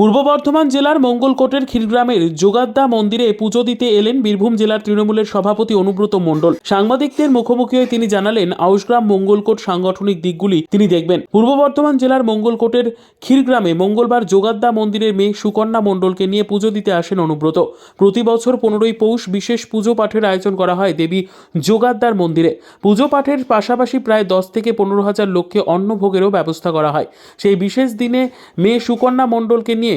পূর্ব বর্ধমান জেলার মঙ্গলকোটের খিলগ্রামের যোগাদ্দা মন্দিরে পুজো দিতে এলেন বীরভূম জেলার তৃণমূলের সভাপতি অনুব্রত মণ্ডল। সাংবাদিকদের মুখোমুখি হয়ে তিনি জানালেন, আউশগ্রাম মঙ্গলকোট সাংগঠনিক দিকগুলি তিনি দেখবেন। পূর্ব বর্ধমান জেলার মঙ্গলকোটের ক্ষীরগ্রামে মঙ্গলবার যোগাদ্দা মন্দিরের মেয়ে সুকন্যা মণ্ডলকে নিয়ে পুজো দিতে আসেন অনুব্রত। প্রতি বছর পনেরোই পৌষ বিশেষ পুজো পাঠের আয়োজন করা হয় দেবী যোগাদ্দার মন্দিরে। পুজো পাঠের পাশাপাশি প্রায় দশ থেকে পনেরো হাজার লোককে অন্নভোগেরও ব্যবস্থা করা হয়। সেই বিশেষ দিনে মেয়ে সুকন্যা মণ্ডলকে নিয়ে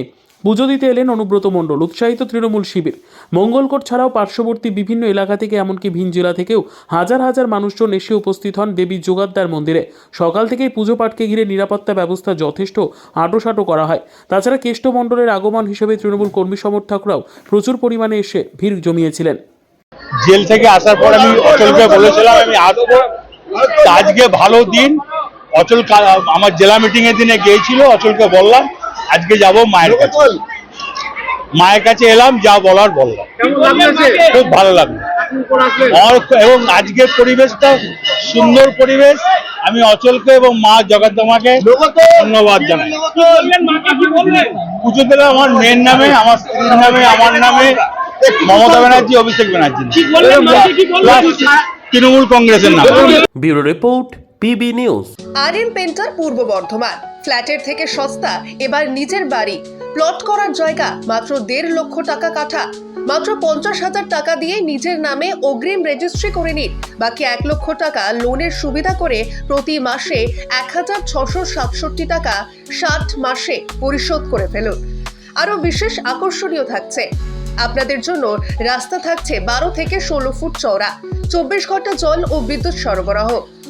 পুজো দিতে এলেন অনুব্রত মণ্ডল, উৎসাহিত তৃণমূল শিবির। মঙ্গলকোট ছাড়াও পার্শ্ববর্তী বিভিন্ন এলাকা থেকে এমনকি ভিন জেলা থেকেও হাজার হাজার মানুষজন এসে উপস্থিত হন দেবী যোগাদ্দার মন্দিরে। সকাল থেকেই পুজো পাঠকে ঘিরে নিরাপত্তা ব্যবস্থা যথেষ্ট আটোসাটো করা হয়। তাছাড়া কেষ্ট মণ্ডলের আগমন হিসেবে তৃণমূল কর্মী সমর্থকরাও প্রচুর পরিমাণে এসে ভিড় জমিয়েছিলেন। জেল থেকে আসার পর আমি অচলকে বলেছিলাম, আমি আসব। আজকে ভালো দিন। অচল আমার জেলা মিটিং এর দিনে গিয়েছিল, অচলকে বললাম আজকে যাব মায়ের কাছে। মায়ের কাছে এলাম যা বলার বললাম। খুব ভালো লাগল। এবং আজকের পরিবেশটা সুন্দর পরিবেশ। আমি অচলকে এবং মা জগদ্দমাকে ধন্যবাদ জানাই। পুজো দিলাম আমার মেয়ের নামে আমার স্ত্রীর নামে আমার নামে। মমতা ব্যানার্জি অভিষেক ব্যানার্জি তৃণমূল কংগ্রেসের নাম। Bureau report PB news. আর এন পেন্টার পূর্ব বর্ধমান। ফ্ল্যাটের থেকে সস্তা, এবার নিজের বাড়ি। প্লট করার জায়গা, মাত্র দেড় লক্ষ টাকা কাঠা। মাত্র পঞ্চাশ হাজার টাকা দিয়ে নিজের নামে অগ্রিম রেজিস্ট্রি করে নিন। বাকি এক লক্ষ টাকা লোনের সুবিধা করে প্রতি মাসে এক হাজার ছশো সাতষট্টি টাকা ষাট মাসে পরিশোধ করে ফেলুন। আরও বিশেষ আকর্ষণীয় থাকছে, আপনাদের জন্য রাস্তা থাকছে বারো থেকে ষোলো ফুট চওড়া, চব্বিশ ঘণ্টা জল ও বিদ্যুৎ সরবরাহ।